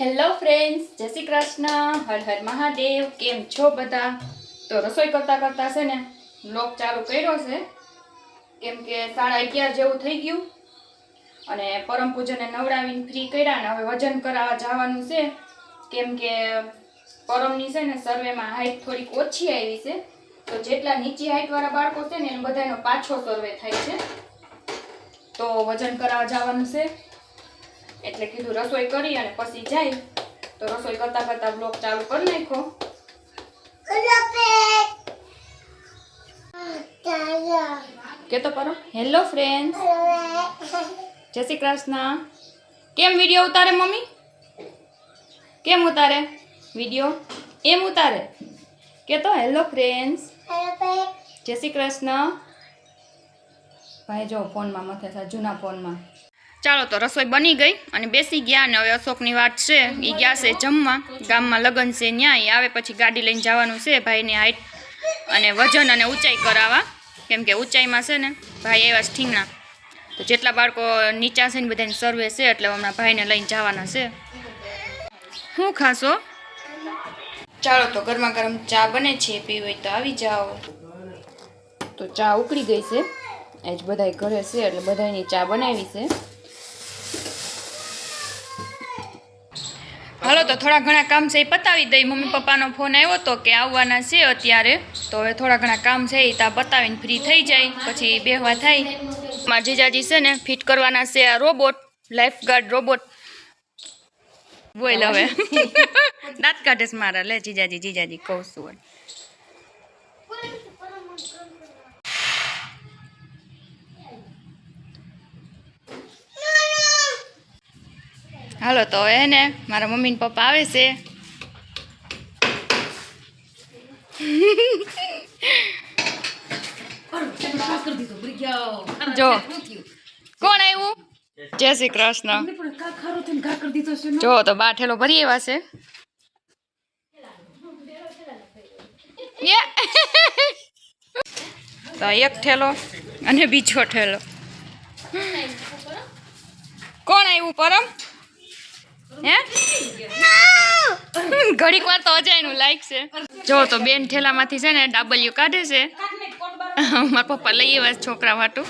Hello friends જય શ્રી કૃષ્ણ. હર હર મહાદેવ. કેમ છો બધા? તો રસોઈ કરતા કરતા છે ને લોક ચાલુ કર્યો છે. કેમ કે સાડા અગિયાર જેવું થઈ ગયું. અને પરમ પૂજને નવડાવીને ફ્રી કર્યા ને હવે વજન કરાવવા જવાનું છે. કેમ કે પરમની છે ને સર્વેમાં હાઈટ થોડીક ઓછી આવી છે. તો જેટલા નીચી હાઈટ વાળા બાળકો છે ને, એને બધાનો પાછો સર્વે થાય છે. તો વજન કરાવવા જવાનું છે. એટલે કીધું રસોઈ કરી અને પછી જાય. તો રસોઈ કરતા કરતા બ્લોક ચાલુ કરી નાખો કે તો કરો હેલો ફ્રેન્ડ જય શ્રી કૃષ્ણ. કેમ વીડિયો ઉતારે, મમ્મી? કેમ ઉતારે? વીડિયો એમ ઉતારે? કે તો હેલો ફ્રેન્ડ્સ જય શ્રી કૃષ્ણ. ભાઈ, જો, ફોનમાં મથે છે, જૂના ફોનમાં. ચાલો તો રસોઈ બની ગઈ અને બેસી ગયા અને હવે અશોકની વાત છે એ ગયા છે જમવા. ગામમાં લગ્ન છે, ન્યાય આવે પછી ગાડી લઈને જવાનું છે, ભાઈની હાઈટ અને વજન અને ઊંચાઈ કરાવવા. કેમ કે ઊંચાઈમાં છે ને, ભાઈ એવા ઠીંગણા. તો જેટલા બાળકો નીચા છે ને બધાની સર્વે છે, એટલે હમણાં ભાઈને લઈને જવાના છે. શું ખાશો? ચાલો તો ગરમા ગરમ ચા બને છે, પીવી હોય તો આવી જાઓ. તો ચા ઉકળી ગઈ છે. એ જ બધાય ઘરે છે, એટલે બધાની ચા બનાવી છે. હાલો તો થોડા ઘણા કામ છે એ પતાવી દઈ. મમ્મી પપ્પાનો ફોન આવ્યો તો કે આવવાના છે અત્યારે. તો હવે થોડા ઘણા કામ છે એ ત્યાં પતાવીને ફ્રી થઈ જાય. પછી બેહવા થાય. મારા જીજાજી છે ને ફિટ કરવાના છે આ રોબોટ લાઈફ ગાર્ડ રોબોટ બોલ હવે. દાંત કાઢે મારા. લે જીજાજી જીજાજી કહું છું હાલો, તો હવે ને મારા મમ્મી પપ્પા આવે છે. જો, કોણ આવ્યું જય શ્રી કૃષ્ણ. જો, તો બા ઠેલો ભરી એવા છે. તો એક ઠેલો અને બીજો ઠેલો. કોણ આવ્યું પરમ? હે? ઘડીક વાર તો અજાયનું લાઈક છે. જો તો બેન ઠેલામાંથી છે ને ડાબલિયું કાઢે છે. મારા પપ્પા લઈ આવ્યા છોકરા વાટું.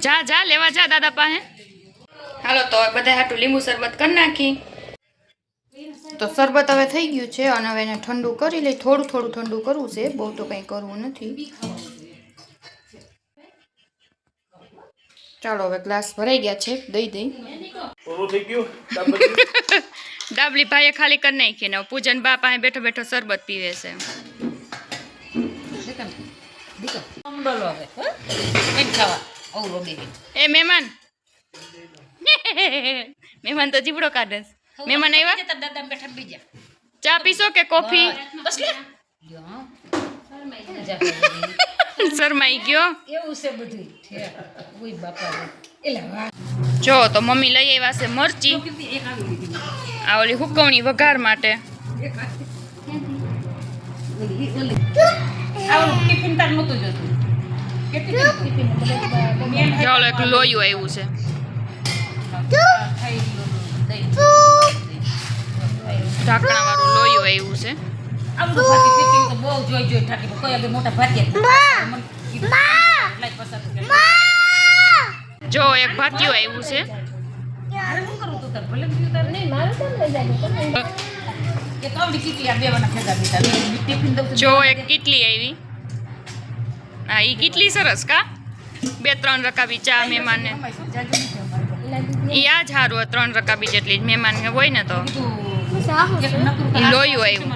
જા જા લેવા જા દાદા પાસે. હાલો તો બધા હાટું લીંબુ શરબત કરી નાખી. તો શરબત હવે થઈ ગયું છે અને હવે એને ઠંડુ કરી લઈ. થોડું થોડું ઠંડુ કરવું છે બહુ તો કંઈ કરવું નથી. ચાલો હવે ગ્લાસ ભરાઈ ગયા છે દઈ દઈ. પૂરું થઈ ગયું? ડાબલી? ભાઈએ ખાલી કરી નાખી ને પૂજન બા પાસે બેઠો બેઠો શરબત પીવે છે. એ મહેમાન. મહેમાન તો જીબડો કાઢે છે. મહેમાન આવ્યા તાર દાદા બેઠા બીજા ચા પીશો કે કોફી બસ લે. શરમાઈ ગયો એવું છે બધું ઓય બાપા એલા જો તો મમ્મી લઈ આવ્યા છે મરચી આ ઓલી હુકવણી વઘાર માટે ચાલો એક લોયું આવ્યું છે ઢાંકણા વાળું લોયું આવ્યું છે. આવું ભાતી ટિફિન તો બહુ જોઈ જોઈ થાકી કોઈ આગળ મોટા ભાતિયા મને કીધું, એટલાય પસંદ કરે. જો એક ભાતિયું આવ્યું છે. મારે શું કરવું તું તાર? ભલે પીવું તારે કે તો બી કેટલી આ બેવાના ફેદા બીતા ટિફિન દઉં જો એક કીટલી આવી. હા એ કેટલી સરસ કા? બે ત્રણ રકાબી ચા મહેમાનને. ઈ આ જ હારું હોય, ત્રણ રકાબી જેટલી જ મહેમાન હોય ને તો. લોયું આવ્યું.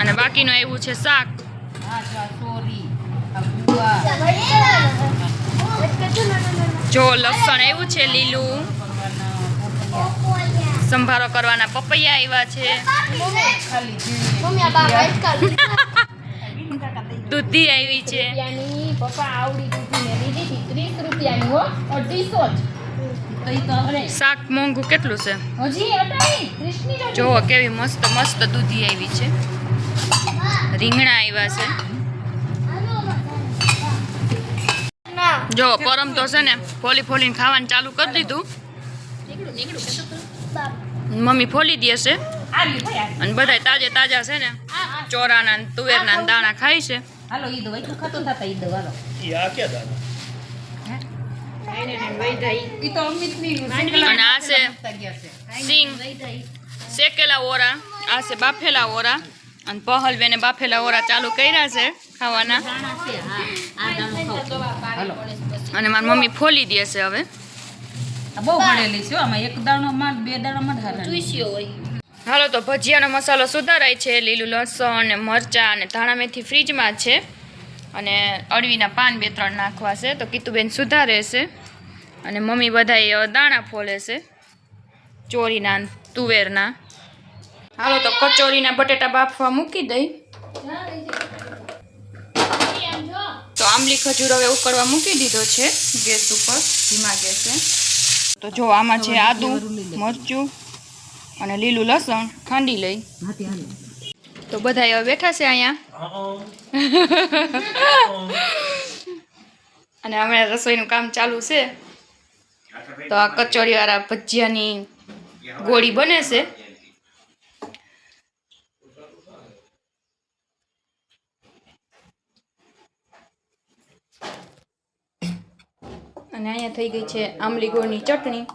અને બાકીનું આવ્યું છે શાક. જો લસણ આવ્યું છે લીલું. સંભારો કરવાના પપૈયા આવ્યા છે. દૂધી આવી છે. પપ્પા આવડી દૂધી ત્રીસ રૂપિયાની હો. અઢીસો જ. શાક મોંઘું કેટલું છે? જુઓ કેવી મસ્ત મસ્ત દૂધી આવી છે. રીંગણા આવ્યા છે. જો પરમ તો છે ને ફોલી ફોલીને ખાવાનું ચાલુ કરી દીધું. મમ્મી ફોલી દે છે. અને બધા તાજે તાજા છે ને ચોરાના તુવેરના દાણા ખાય છે. હાલો ઈ દવા એટલું ખાતો થતા ઈ દવા હાલો ઈ આ કે અમિતની અને આ છે સિંગ. શેકેલા ઓરા. આ છે બાફેલા ઓરા. અને પહલબેને બાફેલા ઓરા ચાલુ કર્યા છે ખાવાના. અને મારી મમ્મી ફોલી દે છે હવે. બહુ ભણેલી છે આમાં એક દાણો માં બે દાણો માં હાલો. તો ભજીયાનો મસાલો સુધારાય છે. લીલું લસણ ને મરચાં અને ધાણા મેથી ફ્રીજમાં છે. અને અળવીના પાન બે ત્રણ નાખવા છે. તો કીતુબેન સુધારે છે અને મમ્મી બધાય દાણા ફોલે છે ચોરીના તુવેરના. હાલો તો કચોરીના બટેટા બાફવા મૂકી દઈ. તો આંબલી ખજૂર હવે ઉકળવા મૂકી દીધો છે. ગેસ ઉપર, ધીમા ગેસે. તો જો આમાં છે આદુ, મરચું અને લીલું લસણ ખાંડી લઈ. તો બધા હવે બેઠા છે અહીંયા. અને હમણાં રસોઈનું કામ ચાલુ છે. તો આ કચોરીવાળા ભજીયાની ગોળી બને છે. અને અહીંયા થઈ ગઈ છે આંબલી ગોળની ચટણી.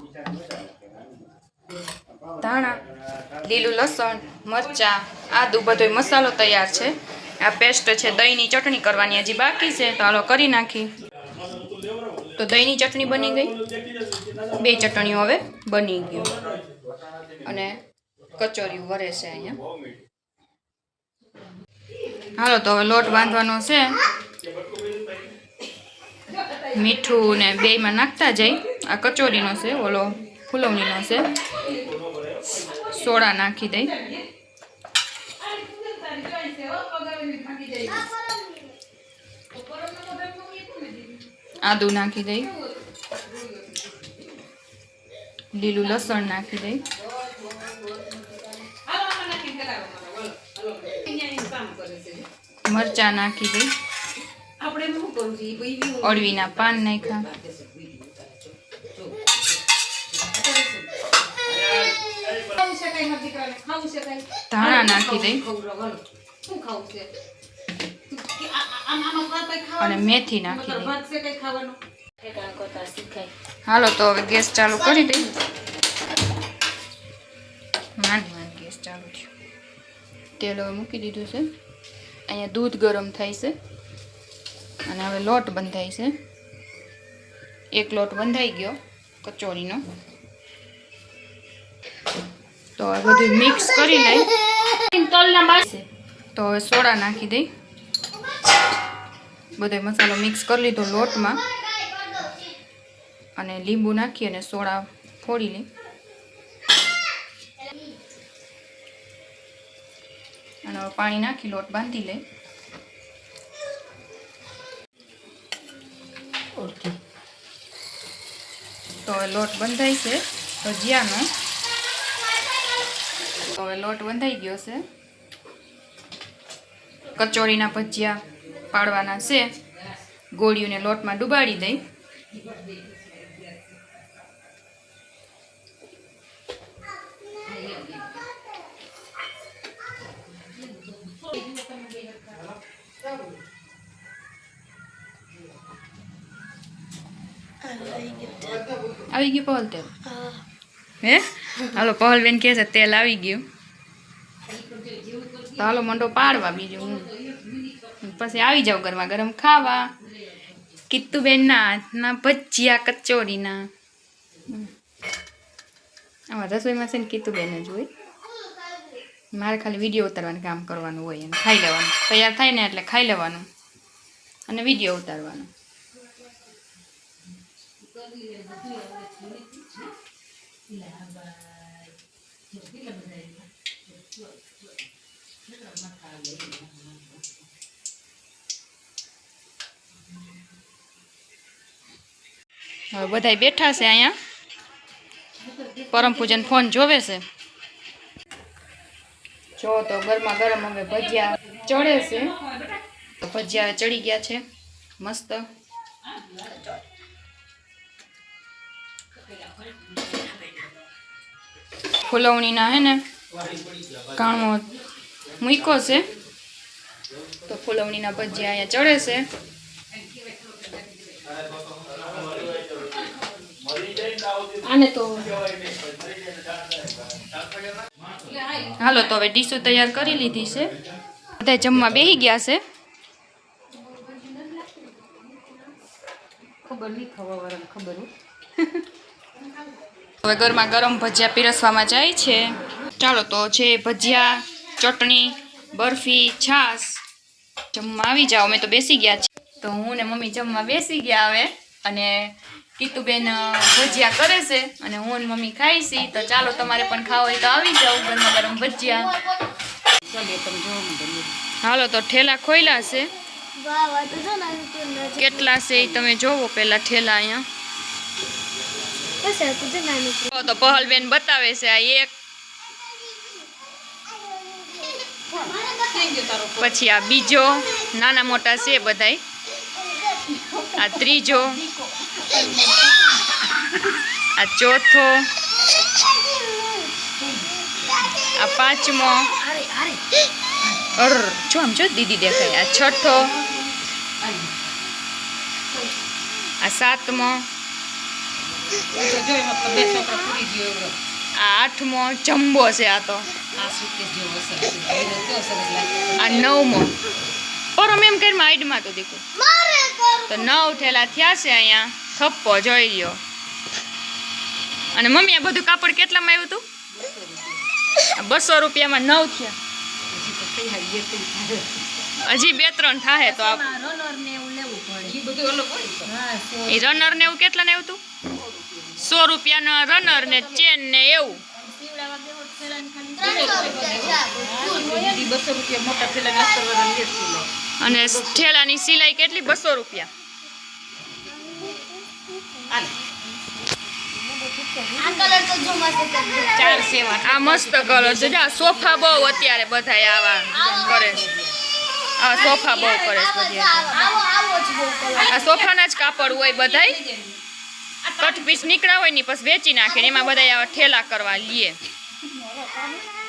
ધાણા, લીલું લસણ, મરચાં, આદુ બધો મસાલો તૈયાર છે. આ પેસ્ટ છે, દહીંની ચટણી કરવાની હજી બાકી છે, તો હાલો કરી નાખી તો દહીંની ચટણી બની ગઈ. બે ચટણીઓ હવે બની ગયું અને કચોરી વરે છે અહીંયા. હાલો, તો હવે લોટ બાંધવાનો છે. મીઠું ને બેયમાં નાખતા જાય આ કચોરીનો છે, ઓલો ફૂલવણીનો છે. સોડા નાખી દઈ. આદુ નાખી દઈ. લીલું લસણ નાખી દઈ. મરચા નાખી દઈ. અળવીના પાન નાખ્યા ખાવું છે કઈ મારા દીકરાને ખાવું છે કઈ? ધાણા નાખી દઈ. શું ખાવું છે? અને મેથી નાખી હાલો તો હવે ગેસ ચાલુ કરી દઈ. માંડ માંડ ગેસ ચાલુ થયો. તેલ હવે મૂકી દીધું છે. અહીંયા દૂધ ગરમ થાય છે. અને હવે લોટ બંધાય છે. એક લોટ બંધાઈ ગયો કચોરીનો. તો આ બધું મિક્સ કરી લઈ. તો હવે સોડા નાખી દઈ. બધો મસાલો મિક્સ કરી લીધો લોટમાં. અને લીંબુ નાખી અને સોડા ફોડી લઈ. અને પાણી નાખી લોટ બાંધી લઈ. તો લોટ બંધાય છે. ભજીયાનો લોટ બંધાઈ ગયો છે. કચોરીના ભજીયા પાડવાના છે. ગોળીઓને લોટમાં ડુબાડી દઈ. આવી ગયું પહલ તેલ હે. હાલો પહલ બેન કહે છે તેલ આવી ગયું. તો હાલો મંડો પાડવા બીજું હું. પછી આવી જાવ ગરમા ગરમ ખાવા. કિત્તુબેનના હાથના ભજીયા કચોરીના. આમાં રસોઈમાં છે ને કિત્તુબેન જ હોય. મારે ખાલી વીડિયો ઉતારવાનું કામ કરવાનું હોય અને ખાઈ લેવાનું. તૈયાર થાય ને એટલે ખાઈ લેવાનું. અને વીડિયો ઉતારવાનો. બધાય બેઠા છે અહીંયા. પરમ પૂજન ફોન જોવે છે. જો તો ગરમા ગરમ હવે ભજીયા ચડે છે. ભજીયા ચડી ગયા છે. મસ્ત. ફૂલવણીના હે ને, કાણો મૂક્યો છે. તો ફૂલવણીના ભજીયા અહીંયા ચડે છે. આને તો હાલો તો હવે ડીશો તૈયાર કરી લીધી છે. બધા જમવા બેસી ગયા છે. ખબર નહીં ખાવા ખબર હવે ગરમા ગરમ ભજીયા પીરસવામાં જાય છે. ચાલો તો છે ભજીયા ચટણી બરફી છાશ. જમવા આવી જાઓ અમે તો બેસી ગયા છીએ. તો હું ને મમ્મી જમવા બેસી ગયા હવે. અને કીતુબેન ભજીયા કરે છે. અને હું ને મમ્મી ખાઈ છી. તો ચાલો તમારે પણ ખાવ હોય તો આવી જાઓ ગરમા ગરમ ભજીયા. ચાલે તમે જોવો ને બને હાલો તો ઠેલા ખોયલા છે. કેટલા છે એ તમે જોવો પેલા ઠેલા અહીંયા. તો પહલબેન બતાવે છે આ એક પછી આ બીજો નાના મોટા છે બધાય. આ ત્રીજો. આ ચોથો. આ પાંચમો. અર જો આમ જો દીદી દેખાય. આ છઠ્ઠો. આ સાતમો. જો એમાં બે છોકરા પૂરી ગયો આ આઠમો જમ્બો છે આ તો. આ નવમો. નવમો પરમ એમ કરીને આઈડમાં તો દીકું તો નવ ઠેલા થયા છે અહીંયા. થપ્પો જોઈ લ્યો. અને મમ્મી આ બધું કાપડ કેટલામાં આવ્યું હતું બસો રૂપિયામાં નવ થયા. હજી બે ત્રણ થાય તો આ રનર ને એવું લેવું એ બધું અલગ હોય તો હા સો એ રનર ને એવું કેટલા ને આવ્યું હતું સો રૂપિયાના રનર ને ચેન ને એવું. અને ઠેલાની સિલાઈ કેટલી? બસો રૂપિયા. આ મસ્ત કલર છે. જો સોફા બહુ અત્યારે બધા આવા કરે છે. આ સોફા બહુ કરે છે. આ સોફાના જ કાપડ હોય બધાય. કટ પીસ નીકળ્યા હોય ને પછી વેચી નાખે એમાં બધા આવા ઠેલા કરવા લે.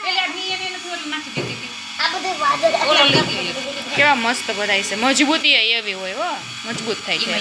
પેલા મી એને નથી ઓલી નાખી દીધી હતી. ઓલો લીધી એક. કેવા મસ્ત બધાય છે. મજબૂતી એવી હોય હો. મજબૂત થાય છે.